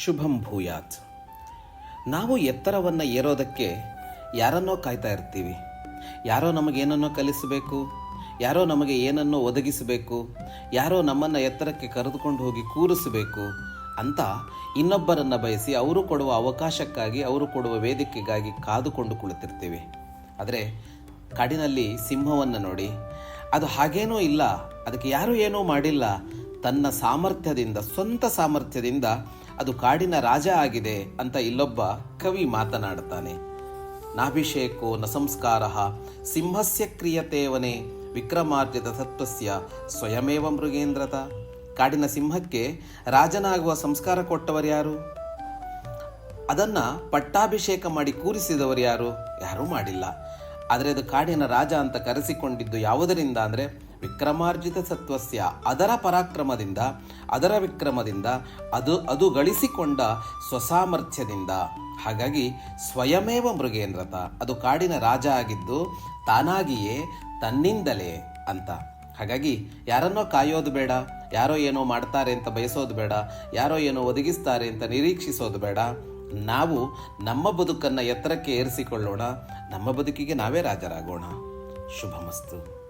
ಶುಭಂ ಭೂಯಾತ್. ನಾವು ಎತ್ತರವನ್ನು ಏರೋದಕ್ಕೆ ಯಾರನ್ನೋ ಕಾಯ್ತಾ ಇರ್ತೀವಿ. ಯಾರೋ ನಮಗೇನನ್ನೋ ಕಲಿಸಬೇಕು, ಯಾರೋ ನಮಗೆ ಏನನ್ನೋ ಒದಗಿಸಬೇಕು, ಯಾರೋ ನಮ್ಮನ್ನು ಎತ್ತರಕ್ಕೆ ಕರೆದುಕೊಂಡು ಹೋಗಿ ಕೂರಿಸಬೇಕು ಅಂತ ಇನ್ನೊಬ್ಬರನ್ನು ಬಯಸಿ ಅವರು ಕೊಡುವ ಅವಕಾಶಕ್ಕಾಗಿ, ಅವರು ಕೊಡುವ ವೇದಿಕೆಗಾಗಿ ಕಾದುಕೊಂಡು ಕುಳಿತಿರ್ತೀವಿ. ಆದರೆ ಕಾಡಿನಲ್ಲಿ ಸಿಂಹವನ್ನು ನೋಡಿ, ಅದು ಹಾಗೇನೂ ಇಲ್ಲ, ಅದಕ್ಕೆ ಯಾರೂ ಏನೂ ಮಾಡಿಲ್ಲ, ತನ್ನ ಸಾಮರ್ಥ್ಯದಿಂದ, ಸ್ವಂತ ಸಾಮರ್ಥ್ಯದಿಂದ ಅದು ಕಾಡಿನ ರಾಜ ಆಗಿದೆ ಅಂತ ಇಲ್ಲೊಬ್ಬ ಕವಿ ಮಾತನಾಡುತ್ತಾನೆ. ನಾಭಿಷೇಕೋ ನ ಸಂಸ್ಕಾರ ಸಿಂಹಸ್ಯ ಕ್ರಿಯತೇವನೆ ವಿಕ್ರಮಾರ್ಜಿತ ತತ್ವಸ್ಯ ಸ್ವಯಮೇವ ಮೃಗೇಂದ್ರತ. ಕಾಡಿನ ಸಿಂಹಕ್ಕೆ ರಾಜನಾಗುವ ಸಂಸ್ಕಾರ ಕೊಟ್ಟವರು ಯಾರು? ಅದನ್ನ ಪಟ್ಟಾಭಿಷೇಕ ಮಾಡಿ ಕೂರಿಸಿದವರು ಯಾರು? ಯಾರೂ ಮಾಡಿಲ್ಲ. ಆದರೆ ಅದು ಕಾಡಿನ ರಾಜ ಅಂತ ಕರೆಸಿಕೊಂಡಿದ್ದು ಯಾವುದರಿಂದ ಅಂದರೆ ವಿಕ್ರಮಾರ್ಜಿತ ಸತ್ವಸ್ಯ, ಅದರ ಪರಾಕ್ರಮದಿಂದ, ಅದರ ವಿಕ್ರಮದಿಂದ, ಅದು ಅದು ಗಳಿಸಿಕೊಂಡ ಸ್ವಸಾಮರ್ಥ್ಯದಿಂದ. ಹಾಗಾಗಿ ಸ್ವಯಮೇವ ಮೃಗೇಂದ್ರತ, ಅದು ಕಾಡಿನ ರಾಜ ಆಗಿದ್ದು ತಾನಾಗಿಯೇ ತನ್ನಿಂದಲೇ ಅಂತ. ಹಾಗಾಗಿ ಯಾರನ್ನೋ ಕಾಯೋದು ಬೇಡ, ಯಾರೋ ಏನೋ ಮಾಡ್ತಾರೆ ಅಂತ ಬಯಸೋದು ಬೇಡ, ಯಾರೋ ಏನೋ ಒದಗಿಸ್ತಾರೆ ಅಂತ ನಿರೀಕ್ಷಿಸೋದು ಬೇಡ. ನಾವು ನಮ್ಮ ಬದುಕನ್ನು ಎತ್ತರಕ್ಕೆ ಏರಿಸಿಕೊಳ್ಳೋಣ. ನಮ್ಮ ಬದುಕಿಗೆ ನಾವೇ ರಾಜರಾಗೋಣ. ಶುಭಮಸ್ತು.